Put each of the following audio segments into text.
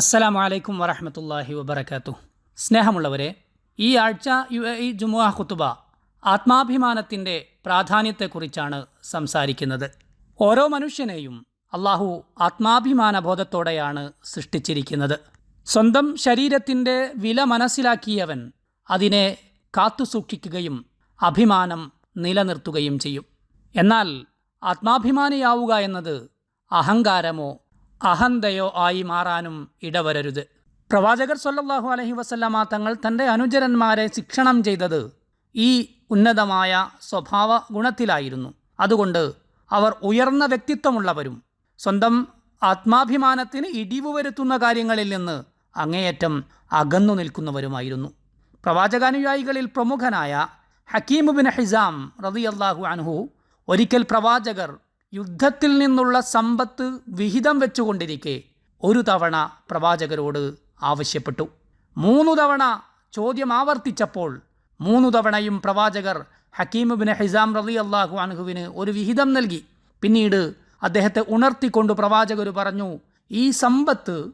അസ്സലാമു അലൈക്കും വറഹമത്തല്ലാഹി വബർക്കാത്തു സ്നേഹമുള്ളവരെ ഈ ആഴ്ച യു എ ഇ ജുമുഅ ഖുത്തുബ ആത്മാഭിമാനത്തിന്റെ പ്രാധാന്യത്തെക്കുറിച്ചാണ് സംസാരിക്കുന്നത്. ഓരോ മനുഷ്യനെയും അള്ളാഹു ആത്മാഭിമാന ബോധത്തോടെയാണ് സൃഷ്ടിച്ചിരിക്കുന്നത്. സ്വന്തം ശരീരത്തിന്റെ വില മനസ്സിലാക്കിയവൻ അതിനെ കാത്തുസൂക്ഷിക്കുകയും അഭിമാനം നിലനിർത്തുകയും ചെയ്യും. എന്നാൽ ആത്മാഭിമാനിയാവുക എന്നത് അഹങ്കാരമോ അഹന്തയോ ആയി മാറാനും ഇടവരരുത്. പ്രവാചകർ സല്ലല്ലാഹു അലഹി വസല്ലമ തങ്ങൾ തന്റെ അനുചരന്മാരെ ശിക്ഷണം ചെയ്തത് ഈ ഉന്നതമായ സ്വഭാവ ഗുണത്തിലായിരുന്നു. അതുകൊണ്ട് അവർ ഉയർന്ന വ്യക്തിത്വമുള്ളവരും സ്വന്തം ആത്മാഭിമാനത്തിന് ഇടിവ് വരുത്തുന്ന കാര്യങ്ങളിൽ നിന്ന് അങ്ങേയറ്റം അകന്നു നിൽക്കുന്നവരുമായിരുന്നു. പ്രവാചകാനുയായികളിൽ പ്രമുഖനായ ഹക്കീമുബിൻ ബിൻ ഹിസാം റളിയല്ലാഹു അൻഹു ഒരിക്കൽ പ്രവാചകർ യുദ്ധത്തിൽ നിന്നുള്ള സമ്പത്ത് വിഹിതം വെച്ചുകൊണ്ടിരിക്കെ ഒരു തവണ പ്രവാചകരോട് ആവശ്യപ്പെട്ടു. മൂന്നു തവണ ചോദ്യം ആവർത്തിച്ചപ്പോൾ മൂന്നു തവണയും പ്രവാചകർ ഹക്കീം ബിൻ ഹിസാം റലി അള്ളാഹു അൻഹുവിന് ഒരു വിഹിതം നൽകി. പിന്നീട് അദ്ദേഹത്തെ ഉണർത്തിക്കൊണ്ട് പ്രവാചകർ പറഞ്ഞു ഈ സമ്പത്ത്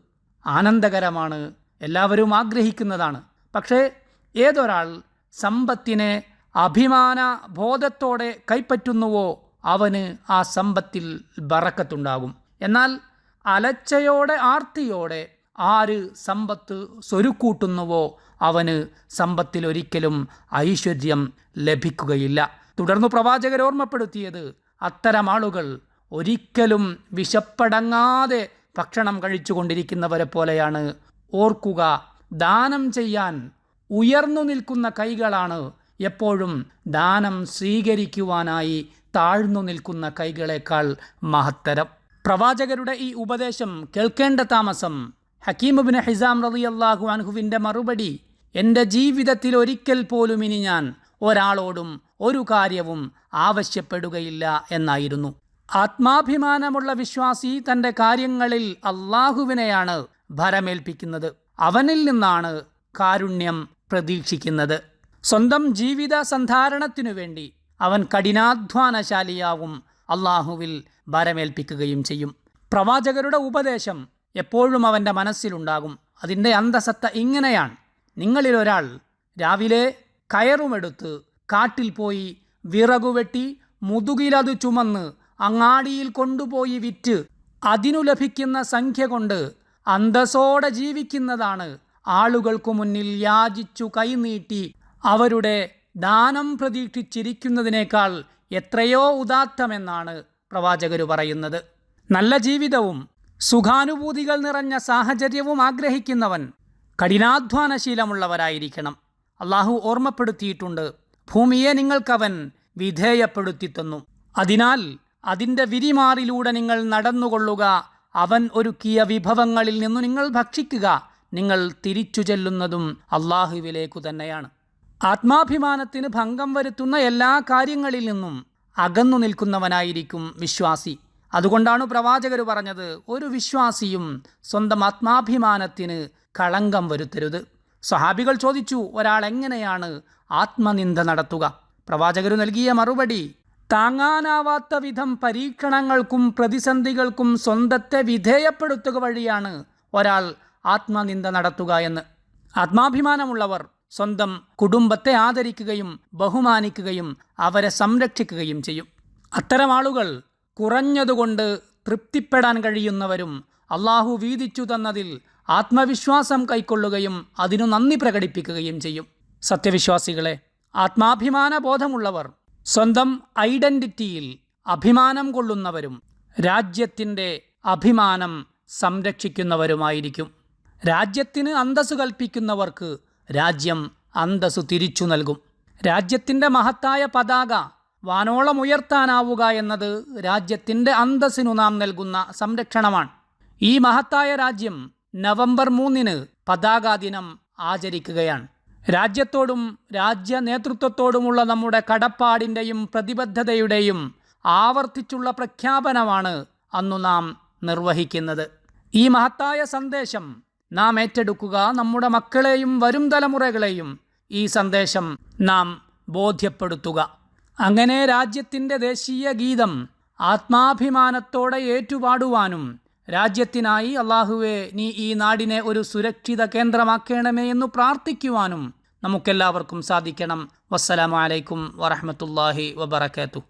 ആനന്ദകരമാണ് എല്ലാവരും ആഗ്രഹിക്കുന്നതാണ്. പക്ഷേ ഏതൊരാൾ സമ്പത്തിനെ അഭിമാന ബോധത്തോടെ കൈപ്പറ്റുന്നുവോ അവന് ആ സമ്പത്തിൽ ബറക്കത്തുണ്ടാകും. എന്നാൽ അലച്ചയോടെ ആർത്തിയോടെ ആര് സമ്പത്ത് സ്വരുക്കൂട്ടുന്നുവോ അവന് സമ്പത്തിൽ ഒരിക്കലും ഐശ്വര്യം ലഭിക്കുകയില്ല. തുടർന്ന് പ്രവാചകർ ഓർമ്മപ്പെടുത്തിയത് അത്തരം ആളുകൾ ഒരിക്കലും വിശപ്പടങ്ങാതെ ഭക്ഷണം കഴിച്ചുകൊണ്ടിരിക്കുന്നവരെ പോലെയാണ്. ഓർക്കുക ദാനം ചെയ്യാൻ ഉയർന്നു നിൽക്കുന്ന കൈകളാണ് എപ്പോഴും ദാനം സ്വീകരിക്കുവാനായി താഴ്ന്നു നിൽക്കുന്ന കൈകളേക്കാൾ മഹത്തരം. പ്രവാചകരുടെ ഈ ഉപദേശം കേൾക്കേണ്ട താമസം ഹക്കീമുബിന് ഹിസാം റളിയല്ലാഹു അൻഹുവിന്റെ മറുപടി എന്റെ ജീവിതത്തിൽ ഒരിക്കൽ പോലും ഇനി ഞാൻ ഒരാളോടും ഒരു കാര്യവും ആവശ്യപ്പെടുകയില്ല എന്നായിരുന്നു. ആത്മാഭിമാനമുള്ള വിശ്വാസി തന്റെ കാര്യങ്ങളിൽ അള്ളാഹുവിനെയാണ് ഭരമേൽപ്പിക്കുന്നത്. അവനിൽ നിന്നാണ് കാരുണ്യം പ്രതീക്ഷിക്കുന്നത്. സ്വന്തം ജീവിത സന്ധാരണത്തിനു വേണ്ടി അവൻ കഠിനാധ്വാനശാലിയാവും. അള്ളാഹുവിൽ ഭരമേൽപ്പിക്കുകയും ചെയ്യും. പ്രവാചകരുടെ ഉപദേശം എപ്പോഴും അവന്റെ മനസ്സിലുണ്ടാകും. അതിന്റെ അന്തസത്ത ഇങ്ങനെയാണ്. നിങ്ങളിൽ ഒരാൾ രാവിലെ കയറുമെടുത്ത് കാട്ടിൽ പോയി വിറകുവെട്ടി മുതുകിലത് ചുമന്ന് അങ്ങാടിയിൽ കൊണ്ടുപോയി വിറ്റ് അതിനു ലഭിക്കുന്ന സംഖ്യ കൊണ്ട് അന്തസ്സോടെ ജീവിക്കുന്നതാണ് ആളുകൾക്കു മുന്നിൽ യാചിച്ചു കൈനീട്ടി അവരുടെ ദാനം പ്രതീക്ഷിച്ചിരിക്കുന്നതിനേക്കാൾ എത്രയോ ഉദാത്തമെന്നാണ് പ്രവാചകർ പറയുന്നത്. നല്ല ജീവിതവും സുഖാനുഭൂതികൾ നിറഞ്ഞ സാഹചര്യവും ആഗ്രഹിക്കുന്നവൻ കഠിനാധ്വാനശീലമുള്ളവരായിരിക്കണം. അള്ളാഹു ഓർമ്മപ്പെടുത്തിയിട്ടുണ്ട് ഭൂമിയെ നിങ്ങൾക്കവൻ വിധേയപ്പെടുത്തി തന്നു അതിനാൽ അതിന്റെ വിരിമാറിലൂടെ നിങ്ങൾ നടന്നുകൊള്ളുക അവൻ ഒരുക്കിയ വിഭവങ്ങളിൽ നിന്നു നിങ്ങൾ ഭക്ഷിക്കുക നിങ്ങൾ തിരിച്ചു ചെല്ലുന്നതും അള്ളാഹുവിലേക്കു തന്നെയാണ്. ആത്മാഭിമാനത്തിന് ഭംഗം വരുത്തുന്ന എല്ലാ കാര്യങ്ങളിൽ നിന്നും അകന്നു നിൽക്കുന്നവനായിരിക്കും വിശ്വാസി. അതുകൊണ്ടാണ് പ്രവാചകർ പറഞ്ഞത് ഒരു വിശ്വാസിയും സ്വന്തം ആത്മാഭിമാനത്തിന് കളങ്കം വരുത്തരുത്. സഹാബികൾ ചോദിച്ചു ഒരാൾ എങ്ങനെയാണ് ആത്മനിന്ദ നടത്തുക? പ്രവാചകർ നൽകിയ മറുപടി താങ്ങാനാവാത്ത വിധം പരീക്ഷണങ്ങൾക്കും പ്രതിസന്ധികൾക്കും സ്വന്തത്തെ വിധേയപ്പെടുത്തുക വഴിയാണ് ഒരാൾ ആത്മനിന്ദ നടത്തുക എന്ന്. ആത്മാഭിമാനമുള്ളവർ സ്വന്തം കുടുംബത്തെ ആദരിക്കുകയും ബഹുമാനിക്കുകയും അവരെ സംരക്ഷിക്കുകയും ചെയ്യും. അത്തരം ആളുകൾ കുറഞ്ഞതുകൊണ്ട് തൃപ്തിപ്പെടാൻ കഴിയുന്നവരും അള്ളാഹു വീതിച്ചു തന്നതിൽ ആത്മവിശ്വാസം കൈക്കൊള്ളുകയും അതിനു നന്ദി പ്രകടിപ്പിക്കുകയും ചെയ്യും. സത്യവിശ്വാസികളെ ആത്മാഭിമാന ബോധമുള്ളവർ സ്വന്തം ഐഡന്റിറ്റിയിൽ അഭിമാനം കൊള്ളുന്നവരും രാജ്യത്തിന്റെ അഭിമാനം സംരക്ഷിക്കുന്നവരുമായിരിക്കും. രാജ്യത്തിന് അന്തസ്സു കൽപ്പിക്കുന്നവർക്ക് രാജ്യം അന്തസ്സു തിരിച്ചു നൽകും. രാജ്യത്തിന്റെ മഹത്തായ പതാക വാനോളം ഉയർത്താനാവുക എന്നത് രാജ്യത്തിന്റെ അന്തസ്സിനു നാം നൽകുന്ന സംരക്ഷണമാണ്. ഈ മഹത്തായ രാജ്യം നവംബർ മൂന്നിന് പതാകാ ദിനം ആചരിക്കുകയാണ്. രാജ്യത്തോടും രാജ്യ നേതൃത്വത്തോടുമുള്ള നമ്മുടെ കടപ്പാടിന്റെയും പ്രതിബദ്ധതയുടെയും ആവർത്തിച്ചുള്ള പ്രഖ്യാപനമാണ് അന്നു നാം നിർവഹിക്കുന്നത്. ഈ മഹത്തായ സന്ദേശം നാം ഏറ്റെടുക്കുക നമ്മുടെ മക്കളെയും വരും തലമുറകളെയും ഈ സന്ദേശം നാം ബോധ്യപ്പെടുത്തുക. അങ്ങനെ രാജ്യത്തിന്റെ ദേശീയ ഗീതം ആത്മാഭിമാനത്തോടെ ഏറ്റുപാടുവാനും രാജ്യത്തിനായി അള്ളാഹുവെ നീ ഈ നാടിനെ ഒരു സുരക്ഷിത കേന്ദ്രമാക്കണമേ എന്ന് പ്രാർത്ഥിക്കുവാനും നമുക്കെല്ലാവർക്കും സാധിക്കണം. വസ്സലാമലൈക്കും വറഹമത്തല്ലാഹി വബർക്കാത്തു